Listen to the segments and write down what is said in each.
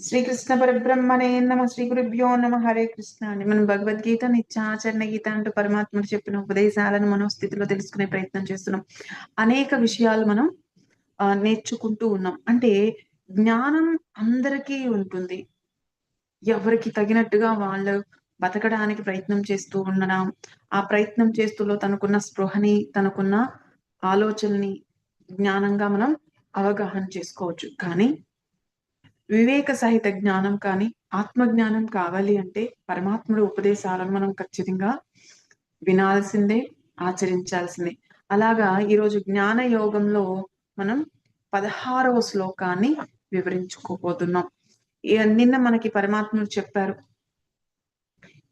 శ్రీకృష్ణ పరబ్రహ్మనే నమ శ్రీ గురుభ్యో నమ హరే కృష్ణ అని మనం భగవద్గీత నిత్యాచరణ గీత అంటూ పరమాత్ముడు చెప్పిన ఉపదేశాలను మనం స్థితిలో తెలుసుకునే ప్రయత్నం చేస్తున్నాం. అనేక విషయాలు మనం ఆ, నేర్చుకుంటూ ఉన్నాం. అంటే జ్ఞానం అందరికీ ఉంటుంది. ఎవరికి తగినట్టుగా వాళ్ళు బతకడానికి ప్రయత్నం చేస్తూ ఉండడం ఆ ప్రయత్నం చేస్తూలో తనకున్న స్పృహని తనకున్న ఆలోచనని జ్ఞానంగా మనం అవగాహన చేసుకోవచ్చు. కానీ వివేక సహిత జ్ఞానం కానీ ఆత్మజ్ఞానం కావాలి అంటే పరమాత్ముడు ఉపదేశాలను మనం ఖచ్చితంగా వినాల్సిందే ఆచరించాల్సిందే. అలాగా ఈరోజు జ్ఞాన యోగంలో మనం పదహారవ శ్లోకాన్ని వివరించుకోబోతున్నాం. ఈ- నిన్న మనకి పరమాత్ముడు చెప్పారు.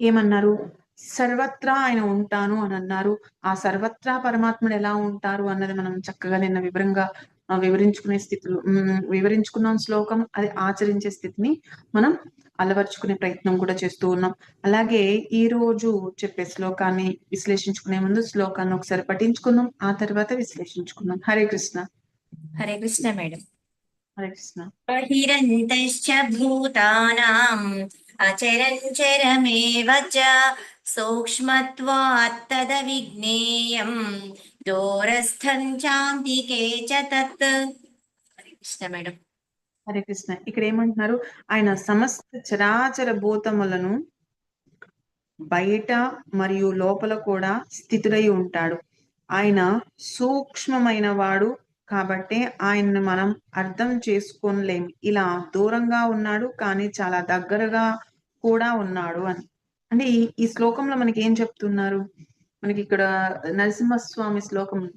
ఏమన్నారు? సర్వత్రా ఆయన ఉంటాను అని అన్నారు. ఆ సర్వత్రా పరమాత్ముడు ఎలా ఉంటారు అన్నది మనం చక్కగా నిన్న వివరంగా వివరించుకునే స్థితిలో వివరించుకున్నాం శ్లోకం అది ఆచరించే స్థితిని మనం అలవర్చుకునే ప్రయత్నం కూడా చేస్తూ ఉన్నాం. అలాగే ఈ రోజు చెప్పే శ్లోకాన్ని విశ్లేషించుకునే ముందు శ్లోకాన్ని ఒకసారి పఠించుకుందాం ఆ తర్వాత విశ్లేషించుకుందాం. హరే కృష్ణ. హరే కృష్ణ మేడం. హరే కృష్ణ. బహిరంతశ్చ భూతానాం అచరంచరమేవ చ సూక్ష్మత్వాత్ తద విజ్ఞేయం దూరస్థం చాంతికే చ తత్. కృష్ణ మేడం. హరే కృష్ణ ఇక్కడ ఏమంటున్నారు? ఆయన సమస్త చరాచర భూతములను బయట మరియు లోపల కూడా స్థితుడై ఉంటాడు. ఆయన సూక్ష్మమైన వాడు కాబట్టి ఆయన్ని మనం అర్థం చేసుకోలేం. ఇలా దూరంగా ఉన్నాడు కానీ చాలా దగ్గరగా కూడా ఉన్నాడు అని. అంటే ఈ శ్లోకంలో మనకి ఏం చెప్తున్నారు? మనకి ఇక్కడ నరసింహస్వామి శ్లోకం.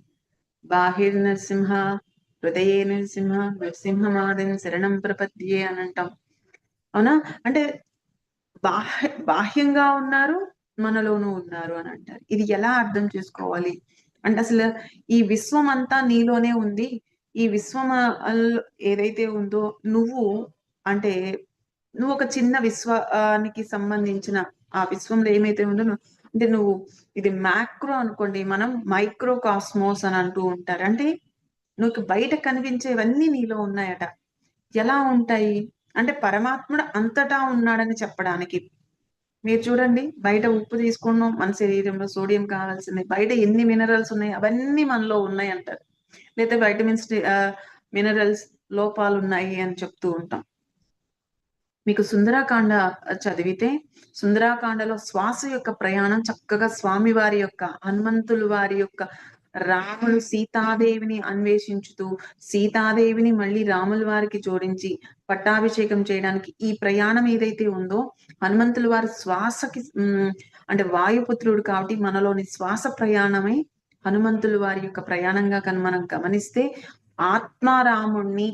బాహిర్ నరసింహ హృదయే నరసింహ నరసింహమాదిని శరణం ప్రపద్యే అని అంటాం. అవునా? అంటే బాహ్య బాహ్యంగా ఉన్నారు మనలోనూ ఉన్నారు అని అంటారు. ఇది ఎలా అర్థం చేసుకోవాలి? అంటే అసలు ఈ విశ్వం అంతా నీలోనే ఉంది. ఈ విశ్వం ఏదైతే ఉందో నువ్వు అంటే నువ్వు ఒక చిన్న విశ్వానికి సంబంధించిన ఆ విశ్వంలో ఏమైతే ఉందో నువ్వు- అంటే నువ్వు ఇది మ్యాక్రో అనుకోండి మనం మైక్రో కాస్మోస్ అని అంటూ ఉంటారు. అంటే నువ్వు బయట కనిపించేవన్నీ నీలో ఉన్నాయట. ఎలా ఉంటాయి? అంటే పరమాత్ముడు అంతటా ఉన్నాడని చెప్పడానికి. మీరు చూడండి బయట ఉప్పు తీసుకున్నాం మన శరీరంలో సోడియం కావాల్సింది బయట ఎన్ని మినరల్స్ ఉన్నాయి అవన్నీ మనలో ఉన్నాయి అంటారు లేదా వైటమిన్స్ మినరల్స్ లోపాలు ఉన్నాయి అని చెప్తూ ఉంటాం. మీకు సుందరాకాండ చదివితే సుందరాకాండలో శ్వాస యొక్క ప్రయాణం చక్కగా స్వామి వారి యొక్క హనుమంతులు వారి యొక్క రాములు సీతాదేవిని అన్వేషించుతూ సీతాదేవిని మళ్ళీ రాముల వారికి జోడించి పట్టాభిషేకం చేయడానికి ఈ ప్రయాణం ఏదైతే ఉందో హనుమంతుల వారి శ్వాసకి అంటే వాయుపుత్రుడు కాబట్టి మనలోని శ్వాస ప్రయాణమై హనుమంతుల వారి యొక్క ప్రయాణంగా కను మనం గమనిస్తే ఆత్మారాముణ్ణి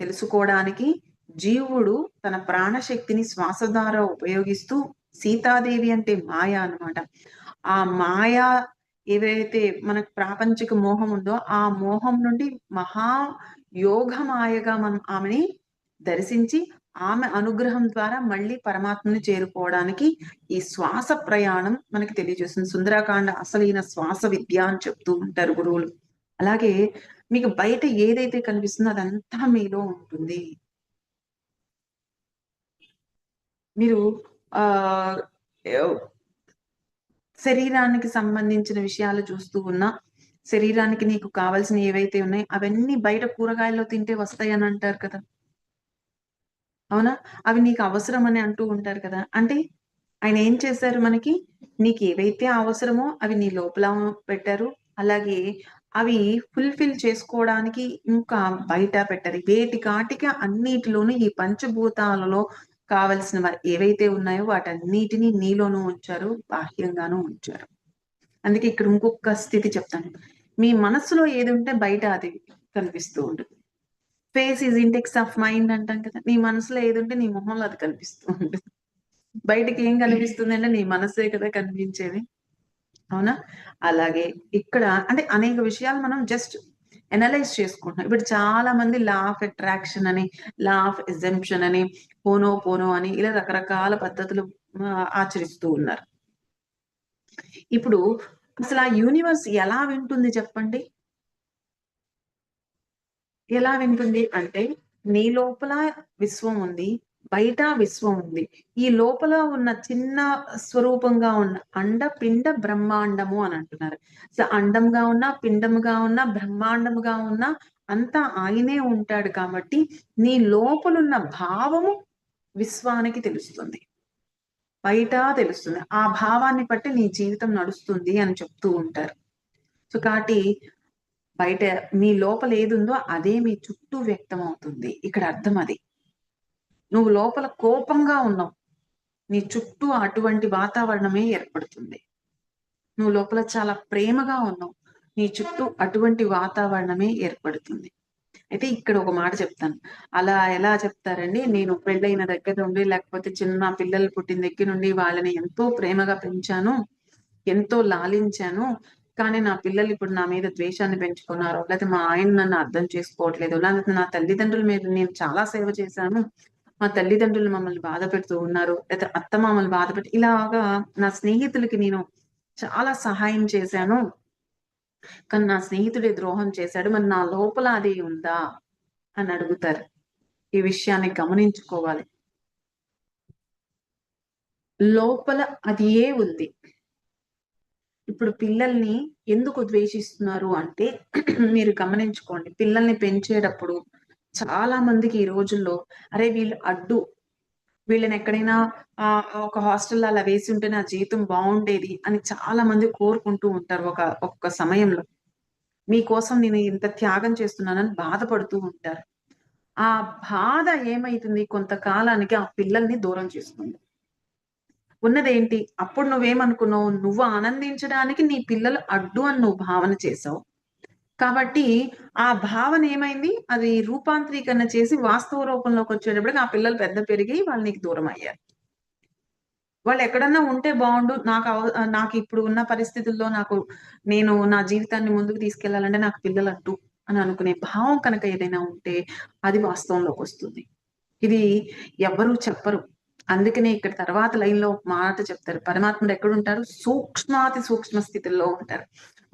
తెలుసుకోవడానికి జీవుడు తన ప్రాణశక్తిని శ్వాస ద్వారా ఉపయోగిస్తూ సీతాదేవి అంటే మాయ అన్నమాట. ఆ మాయ ఏవైతే మనకు ప్రాపంచిక మోహం ఉందో ఆ మోహం నుండి మహా యోగ మాయగా మనం ఆమెని దర్శించి ఆమె అనుగ్రహం ద్వారా మళ్ళీ పరమాత్మని చేరుకోవడానికి ఈ శ్వాస ప్రయాణం మనకి తెలియజేస్తుంది. సుందరాకాండ అసలైన శ్వాస విద్య అని చెప్తూ ఉంటారు గురువులు. అలాగే మీకు బయట ఏదైతే కనిపిస్తుందో అదంతా మీలో ఉంటుంది. మీరు ఆ శరీరానికి సంబంధించిన విషయాలు చూస్తూ ఉన్నా శరీరానికి నీకు కావాల్సిన ఏవైతే ఉన్నాయో అవన్నీ బయట కూరగాయల్లో తింటే వస్తాయి అని అంటారు కదా. అవునా? అవి నీకు అవసరం అని అంటూ ఉంటారు కదా. అంటే ఆయన ఏం చేశారు మనకి? నీకు ఏవైతే అవసరమో అవి నీ లోపల పెట్టారు. అలాగే అవి ఫుల్ఫిల్ చేసుకోవడానికి ఇంకా బయట పెట్టారు. వేటి కాటికి అన్నిటిలోనూ ఈ పంచభూతాలలో కావలసిన ఏవైతే ఉన్నాయో వాటన్నిటిని నీలోనూ ఉంచారు బాహ్యంగానూ ఉంచారు. అందుకే ఇక్కడ ఇంకొక స్థితి చెప్తాను. మీ మనసులో ఏది ఉంటే బయట అది కనిపిస్తూ ఉంటుంది. Face is index of mind అంటాం కదా నీ మనసులో ఏది ఉంటే నీ మొహంలో అది కనిపిస్తూ ఉంటుంది. బయటకి ఏం కనిపిస్తుంది అంటే నీ మనసే కదా కనిపించేది. అవునా? అలాగే ఇక్కడ అంటే అనేక విషయాలు మనం జస్ట్ ఎనలైజ్ చేసుకుంటున్నాం. ఇప్పుడు చాలా మంది లా ఆఫ్ అట్రాక్షన్ అని లా ఆఫ్ ఎగ్జంప్షన్ అని పోనో పోనో అని ఇలా రకరకాల పద్ధతులు ఆచరిస్తూ ఉన్నారు. ఇప్పుడు అసలు ఆ యూనివర్స్ ఎలా వింటుంది చెప్పండి? ఎలా వింటుంది అంటే నీ లోపల విశ్వం ఉంది బయట విశ్వం ఉంది. ఈ లోపల ఉన్న చిన్న స్వరూపంగా ఉన్న అండ పిండ బ్రహ్మాండము అని అంటున్నారు. సో అండంగా ఉన్న పిండముగా ఉన్న బ్రహ్మాండముగా ఉన్న అంతా ఆయనే ఉంటాడు కాబట్టి నీ లోపలున్న భావము విశ్వానికి తెలుస్తుంది. బయట తెలుస్తుంది. ఆ భావాన్ని బట్టి నీ జీవితం నడుస్తుంది అని చెప్తూ ఉంటారు. సో కాబట్టి బయట మీ లోపల ఏది ఉందో అదే మీ చుట్టూ వ్యక్తం అవుతుంది ఇక్కడ అర్థం అది. నువ్వు లోపల కోపంగా ఉన్నావు. నీ చుట్టూ అటువంటి వాతావరణమే ఏర్పడుతుంది. నువ్వు లోపల చాలా ప్రేమగా ఉన్నావు. నీ చుట్టూ అటువంటి వాతావరణమే ఏర్పడుతుంది. అయితే ఇక్కడ ఒక మాట చెప్తాను. అలా ఎలా చెప్తారండి? నేను పెళ్ళైన దగ్గర నుండి లేకపోతే చిన్న పిల్లలు పుట్టిన దగ్గర నుండి వాళ్ళని ఎంతో ప్రేమగా పెంచాను ఎంతో లాలించాను. కానీ నా పిల్లలు ఇప్పుడు నా మీద ద్వేషాన్ని పెంచుకున్నారు. లేకపోతే మా ఆయన నన్ను అర్థం చేసుకోవట్లేదు. లేకపోతే నా తల్లిదండ్రుల మీద నేను చాలా సేవ చేశాను. మా తల్లిదండ్రులు మమ్మల్ని బాధ పెడుతూ ఉన్నారు లేదా అత్త మామల్ని బాధ పెట్టి ఇలాగా నా స్నేహితులకి నేను చాలా సహాయం చేశాను. కానీ నా స్నేహితుడే ద్రోహం చేశాడు మరి నా లోపల అది ఉందా అని అడుగుతారు. ఈ విషయాన్ని గమనించుకోవాలి. లోపల అది ఏ ఉంది? ఇప్పుడు పిల్లల్ని ఎందుకు ద్వేషిస్తున్నారు అంటే మీరు గమనించుకోండి. పిల్లల్ని పెంచేటప్పుడు చాలా మందికి ఈ రోజుల్లో అరే వీళ్ళు అడ్డు. వీళ్ళని ఎక్కడైనా ఆ ఒక హాస్టల్లో అలా వేసి ఉంటే నా జీవితం బాగుండేది అని చాలా మంది కోరుకుంటూ ఉంటారు ఒక ఒక్క సమయంలో. మీకోసం నేను ఇంత త్యాగం చేస్తున్నానని బాధపడుతూ ఉంటారు. ఆ బాధ ఏమైతుంది? కొంతకాలానికి ఆ పిల్లల్ని దూరం చేస్తుంది ఉన్నదేంటి? అప్పుడు నువ్వేమనుకున్నావు? నువ్వు ఆనందించడానికి నీ పిల్లలు అడ్డు అని నువ్వు భావన చేసావు కాబట్టి ఆ భావన ఏమైంది? అది రూపాంతరీకరణ చేసి వాస్తవ రూపంలోకి వచ్చేటప్పటికి ఆ పిల్లలు పెద్ద పెరిగి వాళ్ళు నీకు దూరం అయ్యారు. వాళ్ళు ఎక్కడన్నా ఉంటే బాగుండు. నాకు నాకు ఇప్పుడు ఉన్న పరిస్థితుల్లో నాకు నేను నా జీవితాన్ని ముందుకు తీసుకెళ్ళాలంటే నాకు పిల్లలు అట్టు అని అనుకునే భావం కనుక ఏదైనా ఉంటే అది వాస్తవంలోకి వస్తుంది. ఇది ఎవ్వరూ చెప్పరు. అందుకనే ఇక్కడ తర్వాత లైన్లో మాట చెప్తారు. పరమాత్ముడు ఎక్కడుంటారు? సూక్ష్మాతి సూక్ష్మ స్థితిలో ఉంటారు.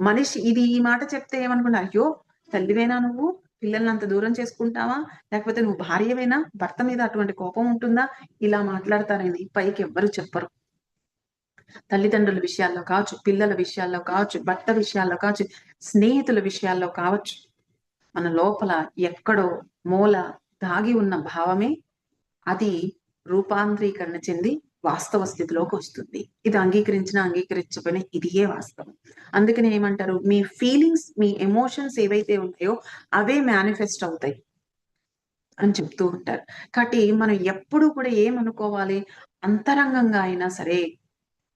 మనిషి ఇది ఈ మాట చెప్తే ఏమనుకున్నా అయ్యో తల్లివేనా నువ్వు? పిల్లల్ని అంత దూరం చేసుకుంటావా? లేకపోతే నువ్వు భార్యవేనా? భర్త మీద అటువంటి కోపం ఉంటుందా? ఇలా మాట్లాడతారని పైకి ఎవ్వరు చెప్పరు. తల్లిదండ్రుల విషయాల్లో కావచ్చు పిల్లల విషయాల్లో కావచ్చు భర్త విషయాల్లో కావచ్చు స్నేహితుల విషయాల్లో కావచ్చు మన లోపల ఎక్కడో మూల దాగి ఉన్న భావమే అది రూపాంతరీకరణ చెంది వాస్తవ స్థితిలోకి వస్తుంది. ఇది అంగీకరించిన అంగీకరించబడిన ఇదియే వాస్తవం. అందుకని ఏమంటారు? మీ ఫీలింగ్స్ మీ ఎమోషన్స్ ఏవైతే ఉన్నాయో అవే మేనిఫెస్ట్ అవుతాయి అని చెప్తూ ఉంటారు. కాబట్టి మనం ఎప్పుడు కూడా ఏమనుకోవాలి? అంతరంగంగా అయినా సరే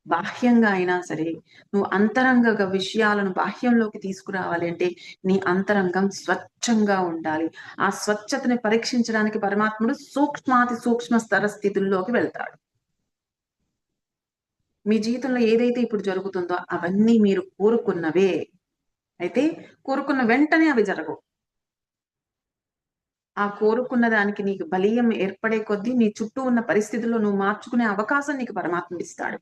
బాహ్యంగా అయినా సరే నువ్వు అంతరంగ విషయాలను బాహ్యంలోకి తీసుకురావాలి అంటే నీ అంతరంగం స్వచ్ఛంగా ఉండాలి. ఆ స్వచ్ఛతని పరీక్షించడానికి పరమాత్ముడు సూక్ష్మాతి సూక్ష్మ స్థర స్థితుల్లోకి వెళ్తాడు. మీ జీవితంలో ఏదైతే ఇప్పుడు జరుగుతుందో అవన్నీ మీరు కోరుకున్నవే. అయితే కోరుకున్న వెంటనే అవి జరగవు. ఆ కోరుకున్న దానికి నీకు బలీయం ఏర్పడే కొద్దీ నీ చుట్టూ ఉన్న పరిస్థితుల్లో నువ్వు మార్చుకునే అవకాశం నీకు పరమాత్మ ఇస్తాడు.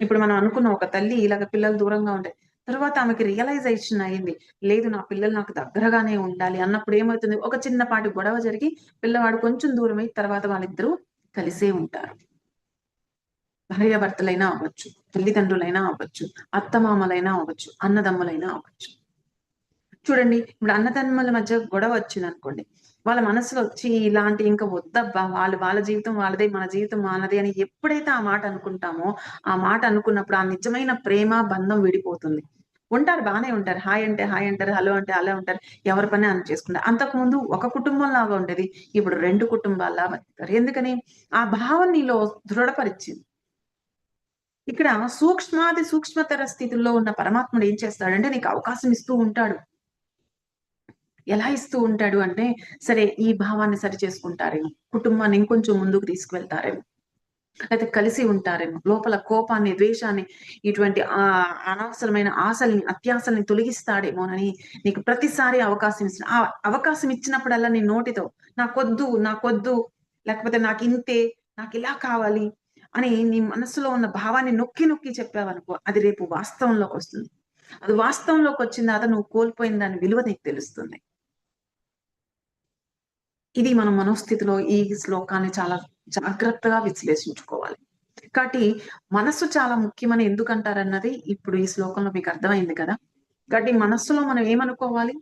ఇప్పుడు మనం అనుకున్న ఒక తల్లి ఇలాగ పిల్లలు దూరంగా ఉంటాయి తర్వాత ఆమెకి రియలైజేషన్ అయింది. లేదు నా పిల్లలు నాకు దగ్గరగానే ఉండాలి అన్నప్పుడు ఏమవుతుంది? ఒక చిన్నపాటి గొడవ జరిగి పిల్లవాడు కొంచెం దూరమై తర్వాత వాళ్ళిద్దరూ కలిసే ఉంటారు. భార్యాభర్తలైనా అవ్వచ్చు తల్లిదండ్రులైనా అవ్వచ్చు అత్తమామలైనా అవ్వచ్చు అన్నదమ్ములైనా అవ్వచ్చు. చూడండి ఇప్పుడు అన్నదమ్ముల మధ్య గొడవ వచ్చింది అనుకోండి వాళ్ళ మనసులో వచ్చి ఇలాంటి ఇంకా వద్దబ్బా వాళ్ళు వాళ్ళ జీవితం వాళ్ళదే మన జీవితం మనదే అని ఎప్పుడైతే ఆ మాట అనుకుంటామో ఆ మాట అనుకున్నప్పుడు ఆ నిజమైన ప్రేమ బంధం విడిపోతుంది. ఉంటారు బాగానే ఉంటారు. హాయ్ అంటే హాయ్ అంటారు హలో అంటే అలా ఉంటారు ఎవరి పని అని చేసుకుంటారు. అంతకుముందు ఒక కుటుంబం లాగా ఉండేది ఇప్పుడు రెండు కుటుంబాల్లా ఎందుకని? ఆ భావం నీలో దృఢపరిచింది. ఇక్కడ సూక్ష్మాది సూక్ష్మతర స్థితిలో ఉన్న పరమాత్ముడు ఏం చేస్తాడంటే నీకు అవకాశం ఇస్తూ ఉంటాడు. ఎలా ఇస్తూ ఉంటాడు అంటే సరే ఈ భావాన్ని సరి చేసుకుంటారేమో కుటుంబాన్ని ఇంకొంచెం ముందుకు తీసుకువెళ్తారేమో అయితే కలిసి ఉంటారేమో లోపల కోపాన్ని ద్వేషాన్ని ఇటువంటి ఆ అనవసరమైన ఆశల్ని అత్యాశల్ని తొలగిస్తాడేమోనని నీకు ప్రతిసారి అవకాశం ఇచ్చిన ఆ అవకాశం ఇచ్చినప్పుడల్లా నీ నోటితో నాకొద్దు నాకొద్దు లేకపోతే నాకు ఇంతే నాకు ఇలా కావాలి అని నీ మనసులో ఉన్న భావాన్ని నొక్కి నొక్కి చెప్పావనుకో అది రేపు వాస్తవంలోకి వస్తుంది. అది వాస్తవంలోకి వచ్చిన తర్వాత నువ్వు కోల్పోయిన దాని విలువ నీకు తెలుస్తుంది. ఇది మన మనోస్థితిలో ఈ శ్లోకాన్ని చాలా జాగ్రత్తగా విశ్లేషించుకోవాలి. కాబట్టి మనస్సు చాలా ముఖ్యమని ఎందుకంటారన్నది ఇప్పుడు ఈ శ్లోకంలో మీకు అర్థమైంది కదా. కాబట్టి మనస్సులో మనం ఏమనుకోవాలి?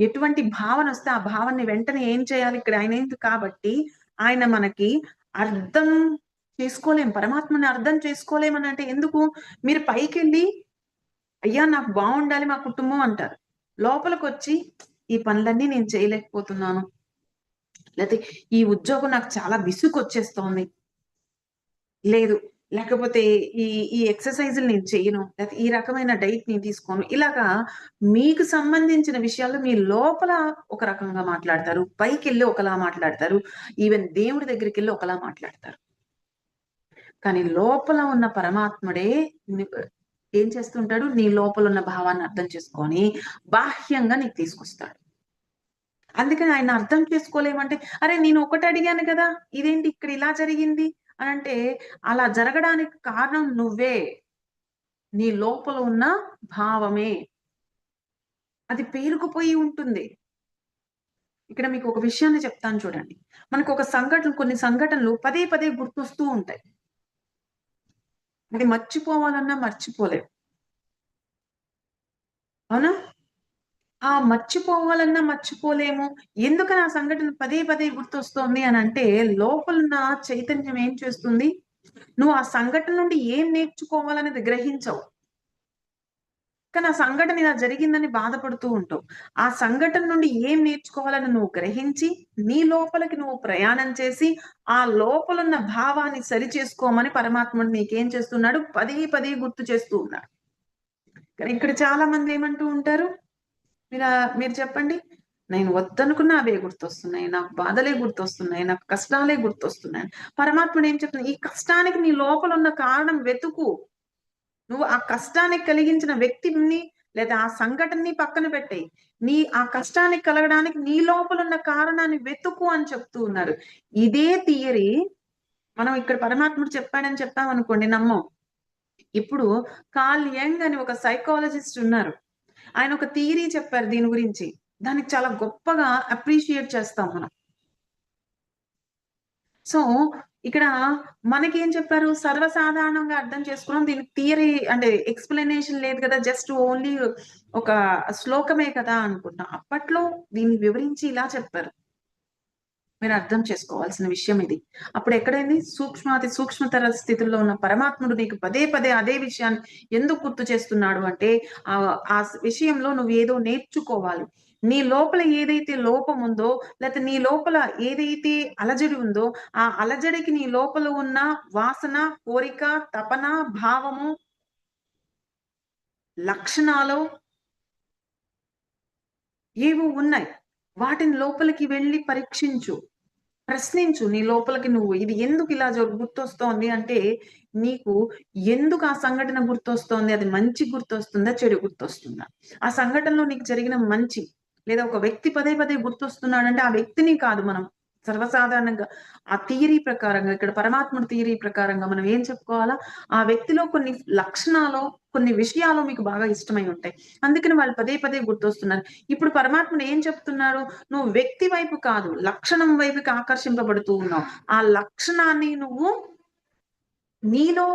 ఎటువంటి భావన వస్తే ఆ భావాన్ని వెంటనే ఏం చేయాలి? ఇక్కడ ఆయన ఏంటి కాబట్టి ఆయన మనకి అర్థం చేసుకోలేం. పరమాత్మని అర్థం చేసుకోలేమని అంటే ఎందుకు? మీరు పైకి వెళ్ళి అయ్యా నాకు బాగుండాలి మా కుటుంబం అంటారు. లోపలికి వచ్చి ఈ పనులన్నీ నేను చేయలేకపోతున్నాను. లేకపోతే ఈ ఉద్యోగం నాకు చాలా విసుగు వచ్చేస్తోంది లేదు లేకపోతే ఈ ఈ ఎక్సర్సైజులు నేను చేయను లేకపోతే ఈ రకమైన డైట్ నేను తీసుకోను. ఇలాగా మీకు సంబంధించిన విషయాలు మీ లోపల ఒక రకంగా మాట్లాడతారు. పైకి వెళ్ళి ఒకలా మాట్లాడతారు. ఈవెన్ దేవుడి దగ్గరికి వెళ్ళి ఒకలా మాట్లాడతారు. కానీ లోపల ఉన్న పరమాత్ముడే ఏం చేస్తుంటాడు? నీ లోపల ఉన్న భావాన్ని అర్థం చేసుకొని బాహ్యంగా నీకు తీసుకొస్తాడు. అందుకని ఆయన అర్థం చేసుకోలేమంటే అరే నేను ఒకటి అడిగాను కదా ఇదేంటి ఇక్కడ ఇలా జరిగింది? అని అంటే అలా జరగడానికి కారణం నువ్వే. నీ లోపల ఉన్న భావమే. అది పేరుకుపోయి ఉంటుంది. ఇక్కడ మీకు ఒక విషయాన్ని చెప్తాను చూడండి. మనకు ఒక సంఘటన కొన్ని సంఘటనలు పదే పదే గుర్తొస్తూ ఉంటాయి. అది మర్చిపోవాలన్నా మర్చిపోలేం. అవునా? ఆ మర్చిపోవాలన్నా మర్చిపోలేము. ఎందుకని ఆ సంఘటన పదే పదే గుర్తొస్తోంది అని అంటే లోపలున్న చైతన్యం ఏం చేస్తుంది? నువ్వు ఆ సంఘటన నుండి ఏం నేర్చుకోవాలనేది గ్రహించవు. కానీ ఆ సంఘటన ఇలా జరిగిందని బాధపడుతూ ఉంటావు. ఆ సంఘటన నుండి ఏం నేర్చుకోవాలని నువ్వు గ్రహించి నీ లోపలికి నువ్వు ప్రయాణం చేసి ఆ లోపలున్న భావాన్ని సరి చేసుకోమని పరమాత్ముడు నీకేం చేస్తున్నాడు? పదే పదే గుర్తు చేస్తూ ఉన్నాడు. కానీ ఇక్కడ చాలా మంది ఏమంటూ ఉంటారు? మీరు మీరు చెప్పండి. నేను వద్దనుకున్న అవే గుర్తొస్తున్నాయి. నాకు బాధలే గుర్తొస్తున్నాయి. నాకు కష్టాలే గుర్తొస్తున్నాయి. పరమాత్ముడు ఏం చెప్తున్నా ఈ కష్టానికి నీ లోపల ఉన్న కారణం వెతుకు. నువ్వు ఆ కష్టానికి కలిగించిన వ్యక్తిని లేదా ఆ సంఘటనని పక్కన పెట్టేయి. నీ ఆ కష్టానికి కలగడానికి నీ లోపల ఉన్న కారణాన్ని వెతుకు అని చెప్తూ ఉన్నారు. ఇదే థియరీ మనం ఇక్కడ పరమాత్ముడు చెప్పాడని చెప్పాం అనుకోండి నమ్మం. ఇప్పుడు కాల్ యంగ్ అని ఒక సైకాలజిస్ట్ ఉన్నారు. ఆయన ఒక థియరీ చెప్పారు దీని గురించి. దానికి చాలా గొప్పగా అప్రిషియేట్ చేస్తాం మనం. సో ఇక్కడ మనకేం చెప్పారు? సర్వసాధారణంగా అర్థం చేసుకున్నాం. దీనికి థియరీ అంటే ఎక్స్ప్లెనేషన్ లేదు కదా జస్ట్ ఓన్లీ ఒక శ్లోకమే కదా అనుకుంటాం అప్పట్లో దీన్ని వివరించి ఇలా చెప్పారు. మీరు అర్థం చేసుకోవాల్సిన విషయం ఇది. అప్పుడు ఎక్కడైంది? సూక్ష్మాతి సూక్ష్మతర స్థితిలో ఉన్న పరమాత్ముడు నీకు పదే పదే అదే విషయాన్ని ఎందుకు గుర్తు చేస్తున్నాడు అంటే ఆ ఆ విషయంలో నువ్వు ఏదో నేర్చుకోవాలి. నీ లోపల ఏదైతే లోపం ఉందో లేకపోతే నీ లోపల ఏదైతే అలజడి ఉందో ఆ అలజడికి నీ లోపల ఉన్న వాసన కోరిక తపన భావము లక్షణాలు ఏవో ఉన్నాయి. వాటిని లోపలికి వెళ్ళి పరీక్షించు. ప్రశ్నించు నీ లోపలికి నువ్వు. ఇది ఎందుకు ఇలా గుర్తొస్తోంది అంటే నీకు ఎందుకు ఆ సంఘటన గుర్తొస్తోంది? అది మంచి గుర్తొస్తుందా? చెడు గుర్తొస్తుందా? ఆ సంఘటనలో నీకు జరిగిన మంచి లేదా ఒక వ్యక్తి పదే పదే గుర్తొస్తున్నాడంటే ఆ వ్యక్తిని కాదు మనం. సర్వసాధారణంగా ఆ థియరీ ప్రకారంగా ఇక్కడ పరమాత్ముడి థియరీ ప్రకారంగా మనం ఏం చెప్పుకోవాలా? ఆ వ్యక్తిలో కొన్ని లక్షణాలు కొన్ని విషయాలు మీకు బాగా ఇష్టమై ఉంటాయి. అందుకని వాళ్ళు పదే పదే గుర్తొస్తున్నారు. ఇప్పుడు పరమాత్ముడు ఏం చెప్తున్నారు నువ్వు వ్యక్తి వైపు కాదు లక్షణం వైపుకి ఆకర్షింపబడుతూ ఉన్నావు. ఆ లక్షణాన్ని నువ్వు నీలో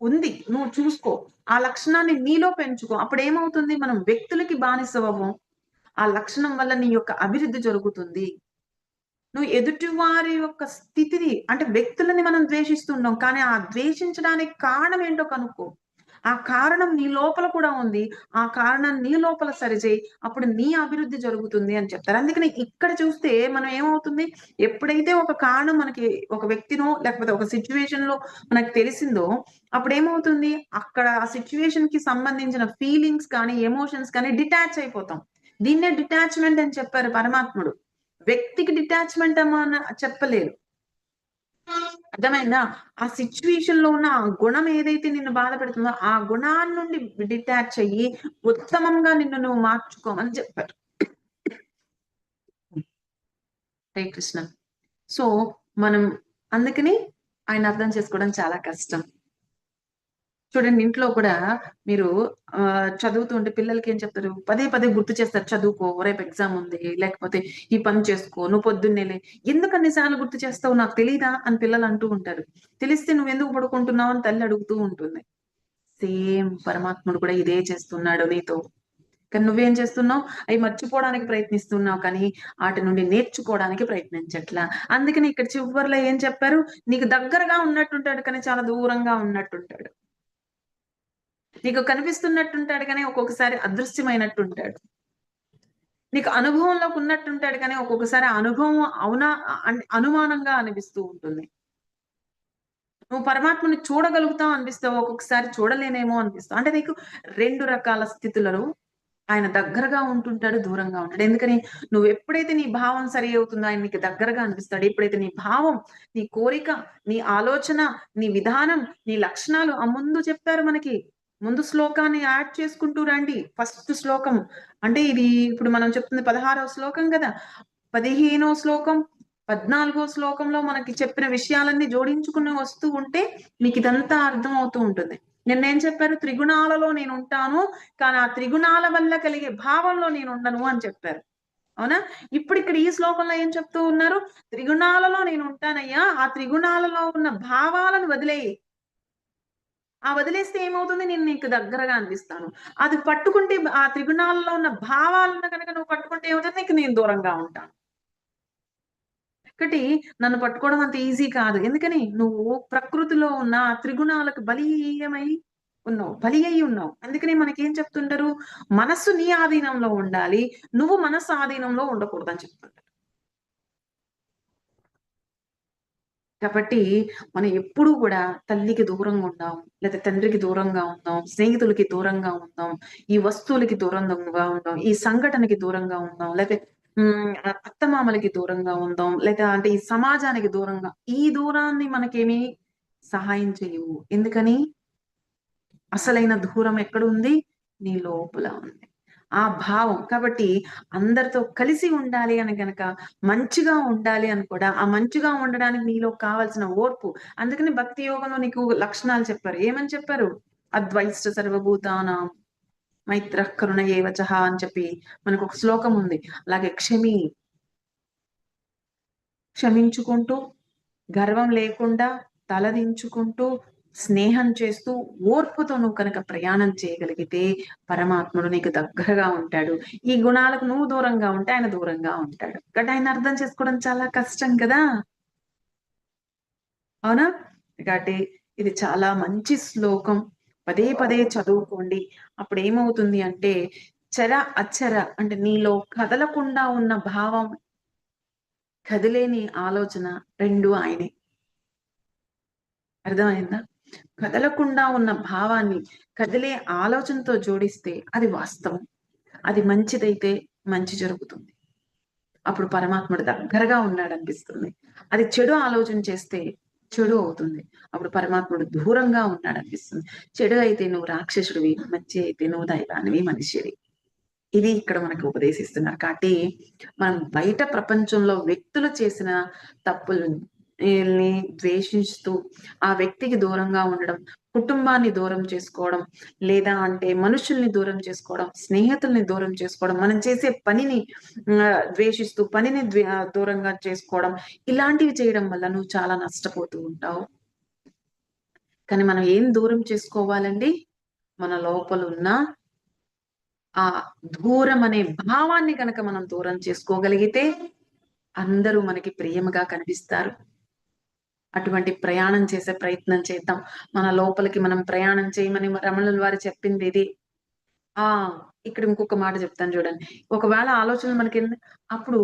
ఉంది. నువ్వు చూసుకో. ఆ లక్షణాన్ని నీలో పెంచుకో. అప్పుడు ఏమవుతుంది మనం వ్యక్తులకి బానిసవము ఆ లక్షణం వల్ల నీ యొక్క అభివృద్ధి జరుగుతుంది. నువ్వు ఎదుటి వారి యొక్క స్థితిని అంటే వ్యక్తులని మనం ద్వేషిస్తుంటాం కానీ ఆ ద్వేషించడానికి కారణం ఏంటో కనుక్కో. ఆ కారణం నీ లోపల కూడా ఉంది. ఆ కారణం నీ లోపల సరిచేయి. అప్పుడు నీ అభివృద్ధి జరుగుతుంది అని చెప్తారు. అందుకని ఇక్కడ చూస్తే మనం ఏమవుతుంది? ఎప్పుడైతే ఒక కారణం మనకి ఒక వ్యక్తినో లేకపోతే ఒక సిచ్యువేషన్లో మనకు తెలిసిందో అప్పుడు ఏమవుతుంది అక్కడ ఆ సిచ్యువేషన్కి సంబంధించిన ఫీలింగ్స్ కానీ ఎమోషన్స్ కానీ డిటాచ్ అయిపోతాం. దీన్నే డిటాచ్మెంట్ అని చెప్పారు పరమాత్ముడు. వ్యక్తికి డిటాచ్మెంట్ అమ్మ చెప్పలేరు. అర్థమైందా? ఆ సిచ్యువేషన్లో ఉన్న ఆ గుణం ఏదైతే నిన్ను బాధ పెడుతుందో ఆ గుణాన్ని నుండి డిటాచ్ అయ్యి ఉత్తమంగా నిన్ను నువ్వు మార్చుకోమని చెప్పారు. హరే కృష్ణ. సో మనం అందుకని ఆయన అర్థం చేసుకోవడం చాలా కష్టం. చూడండి ఇంట్లో కూడా మీరు ఆ చదువుతూ ఉంటే పిల్లలకి ఏం చెప్తారు? పదే పదే గుర్తు చేస్తారు చదువుకో రేపు ఎగ్జామ్ ఉంది లేకపోతే ఈ పని చేసుకో నువ్వు పొద్దున్నే లే. ఎందుకు అన్నిసార్లు గుర్తు చేస్తావు? నాకు తెలీదా? అని పిల్లలు అంటూ ఉంటారు. తెలిస్తే నువ్వు ఎందుకు పడుకుంటున్నావు? అని తల్లి అడుగుతూ ఉంటుంది. సేమ్ పరమాత్ముడు కూడా ఇదే చేస్తున్నాడు నీతో. కానీ నువ్వేం చేస్తున్నావు? అవి మర్చిపోవడానికి ప్రయత్నిస్తున్నావు కానీ వాటి నుండి నేర్చుకోవడానికి ప్రయత్నించట్లా. అందుకని ఇక్కడ చివరిలో ఏం చెప్పారు? నీకు దగ్గరగా ఉన్నట్టుంటాడు కానీ చాలా దూరంగా ఉన్నట్టుంటాడు. నీకు కనిపిస్తున్నట్టుంటాడు కానీ ఒక్కొక్కసారి అదృశ్యమైనట్టుంటాడు. నీకు అనుభవంలోకి ఉన్నట్టుంటాడు కానీ ఒక్కొక్కసారి అనుభవం అవునా అనుమానంగా అనిపిస్తూ ఉంటుంది. నువ్వు పరమాత్మని చూడగలుగుతావు అనిపిస్తావు ఒక్కొక్కసారి చూడలేనేమో అనిపిస్తావు. అంటే నీకు రెండు రకాల స్థితులలో ఆయన దగ్గరగా ఉంటుంటాడు దూరంగా ఉంటాడు. ఎందుకని? నువ్వు ఎప్పుడైతే నీ భావం సరి అవుతుందో ఆయన నీకు దగ్గరగా అనిపిస్తాడు. ఎప్పుడైతే నీ భావం నీ కోరిక నీ ఆలోచన నీ విధానం నీ లక్షణాలు ఆ ముందు చెప్పారు మనకి ముందు శ్లోకాన్ని యాడ్ చేసుకుంటూ రండి. ఫస్ట్ శ్లోకం. అంటే ఇది ఇప్పుడు మనం చెప్తుంది పదహారవ శ్లోకం కదా. పదిహేనో శ్లోకం పద్నాలుగో శ్లోకంలో మనకి చెప్పిన విషయాలన్నీ జోడించుకుని వస్తూ ఉంటే మీకు ఇదంతా అర్థం అవుతూ ఉంటుంది. నిన్నేం చెప్పారు? త్రిగుణాలలో నేను ఉంటాను కానీ ఆ త్రిగుణాల వల్ల కలిగే భావంలో నేను ఉండను అని చెప్పారు. అవునా? ఇప్పుడు ఇక్కడ ఈ శ్లోకంలో ఏం చెప్తూ ఉన్నారు? త్రిగుణాలలో నేను ఉంటానయ్యా ఆ త్రిగుణాలలో ఉన్న భావాలను వదిలేయి. ఆ వదిలేస్తే ఏమవుతుంది? నేను నీకు దగ్గరగా అనిపిస్తాను అది పట్టుకుంటే ఆ త్రిగుణాలలో ఉన్న భావాలను కనుక నువ్వు పట్టుకుంటే ఏమవుతుంది? నీకు నేను దూరంగా ఉంటాను. ఒకటి నన్ను పట్టుకోవడం అంత ఈజీ కాదు. ఎందుకని? నువ్వు ప్రకృతిలో ఉన్న ఆ త్రిగుణాలకు బలీయమై ఉన్నావు. బలి అయి ఉన్నావు. అందుకని మనకేం చెప్తుంటారు? మనస్సు నీ ఆధీనంలో ఉండాలి. నువ్వు మనస్సు ఆధీనంలో ఉండకూడదు అని చెప్తుంటారు. కాబట్టి మనం ఎప్పుడూ కూడా తల్లికి దూరంగా ఉందాం లేదా తండ్రికి దూరంగా ఉందాం స్నేహితులకి దూరంగా ఉందాం ఈ వస్తువులకి దూరంగా ఉందాం ఈ సంఘటనకి దూరంగా ఉందాం లేకపోతే అత్తమామలకి దూరంగా ఉందాం లేదా అంటే ఈ సమాజానికి దూరంగా ఈ దూరాన్ని మనకేమి సహాయం చేయవు ఎందుకని? అసలైన దూరం ఎక్కడ ఉంది? నీ లోపల ఉంది. ఆ భావం. కాబట్టి అందరితో కలిసి ఉండాలి అని గనక మంచిగా ఉండాలి అని కూడా ఆ మంచిగా ఉండడానికి నీలో కావాల్సిన ఓర్పు. అందుకని భక్తి యోగంలో నీకు లక్షణాలు చెప్పారు. ఏమని చెప్పారు? అద్వైష్ట సర్వభూతానం మైత్ర కరుణ ఏవచహ అని చెప్పి మనకు ఒక శ్లోకం ఉంది. అలాగే క్షమి. క్షమించుకుంటూ గర్వం లేకుండా తలదించుకుంటూ స్నేహం చేస్తూ ఓర్పుతో నువ్వు కనుక ప్రయాణం చేయగలిగితే పరమాత్ముడు నీకు దగ్గరగా ఉంటాడు. ఈ గుణాలకు నువ్వు దూరంగా ఉంటే ఆయన దూరంగా ఉంటాడు. కాబట్టి ఆయన అర్థం చేసుకోవడం చాలా కష్టం కదా? అవునా? కాబట్టి ఇది చాలా మంచి శ్లోకం. పదే పదే చదువుకోండి. అప్పుడు ఏమవుతుంది అంటే చర అచ్చర అంటే నీలో కదలకుండా ఉన్న భావం కదిలేని ఆలోచన రెండు ఆయనే. అర్థమైందా? కదలకుండా ఉన్న భావాన్ని కదిలే ఆలోచనతో జోడిస్తే అది వాస్తవం. అది మంచిదైతే మంచి జరుగుతుంది. అప్పుడు పరమాత్ముడు దగ్గరగా ఉన్నాడు అనిపిస్తుంది అది చెడు ఆలోచన చేస్తే చెడు అవుతుంది. అప్పుడు పరమాత్ముడు దూరంగా ఉన్నాడు అనిపిస్తుంది చెడు అయితే నువ్వు రాక్షసుడివి మంచి అయితే నువ్వు దైవానివి మనిషివి. ఇది ఇక్కడ మనకు ఉపదేశిస్తున్నారు. కాబట్టి మనం బయట ప్రపంచంలో వ్యక్తులు చేసిన తప్పులు ద్వేషిస్తూ ఆ వ్యక్తికి దూరంగా ఉండడం కుటుంబాన్ని దూరం చేసుకోవడం లేదా అంటే మనుషుల్ని దూరం చేసుకోవడం స్నేహితుల్ని దూరం చేసుకోవడం మనం చేసే పనిని ద్వేషిస్తూ పనిని దూరంగా చేసుకోవడం ఇలాంటివి చేయడం వల్ల నువ్వు చాలా నష్టపోతూ ఉంటావు. కానీ మనం ఏం దూరం చేసుకోవాలండి? మన లోపల ఉన్న ఆ దూరం అనే భావాన్ని కనుక మనం దూరం చేసుకోగలిగితే అందరూ మనకి ప్రియముగా కనిపిస్తారు. అటువంటి ప్రయాణం చేసే ప్రయత్నం చేద్దాం. మన లోపలికి మనం ప్రయాణం చేయమని రమణుల వారు చెప్పింది ఇది ఆ ఇక్కడ ఇంకొక మాట చెప్తాను చూడండి. ఒకవేళ ఆలోచన మనకి అప్పుడు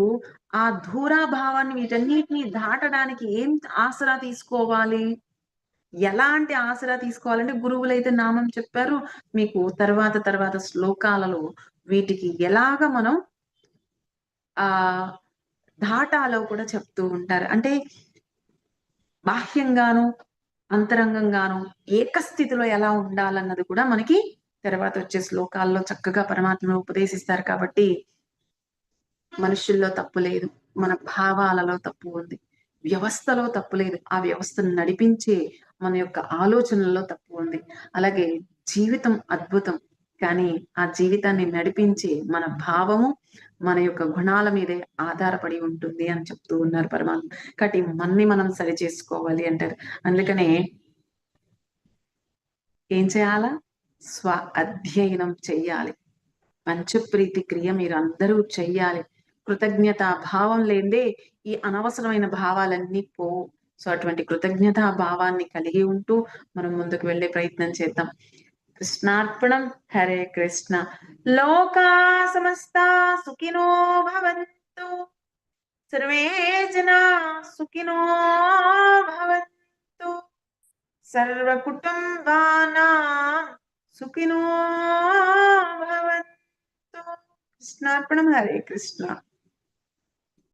ఆ దూరాభావాన్ని వీటన్నిటిని దాటడానికి ఏం ఆసరా తీసుకోవాలి? ఎలాంటి ఆసరా తీసుకోవాలంటే గురువులైతే నామం చెప్పారు. మీకు తర్వాత తర్వాత శ్లోకాలలో వీటికి ఎలాగ మనం ఆ దాటాలో కూడా చెప్తూ ఉంటారు. అంటే బాహ్యంగాను అంతరంగంగాను ఏకస్థితిలో ఎలా ఉండాలన్నది కూడా మనకి తర్వాత వచ్చే శ్లోకాల్లో చక్కగా పరమాత్మ ఉపదేశిస్తారు కాబట్టి మనుషుల్లో తప్పు లేదు మన భావాలలో తప్పు ఉంది వ్యవస్థలో తప్పు లేదు ఆ వ్యవస్థను నడిపించే మన యొక్క ఆలోచనల్లో తప్పు ఉంది. అలాగే జీవితం అద్భుతం కానీ ఆ జీవితాన్ని నడిపించే మన భావము మన యొక్క గుణాల మీదే ఆధారపడి ఉంటుంది అని చెప్తూ ఉన్నారు పరమాత్మ కాబట్టి మన్ని మనం సరి చేసుకోవాలి అంటారు. అందుకనే ఏం చేయాలా? స్వ అధ్యయనం చెయ్యాలి. పంచప్రీతి క్రియ మీరు అందరూ చెయ్యాలి. కృతజ్ఞత భావం లేదే ఈ అనవసరమైన భావాలన్నీ పో సో అటువంటి కృతజ్ఞతా భావాన్ని కలిగి ఉంటూ మనం ముందుకు వెళ్ళే ప్రయత్నం చేద్దాం. कृष्णार्पणम हरे कृष्ण लोका समस्ता सुखिनो भवन्तु सर्वे जना सुखिनो भवन्तु सर्वकुटुम्बानां सुखिनो भवन्तु कृष्णार्पणम हरे कृष्णा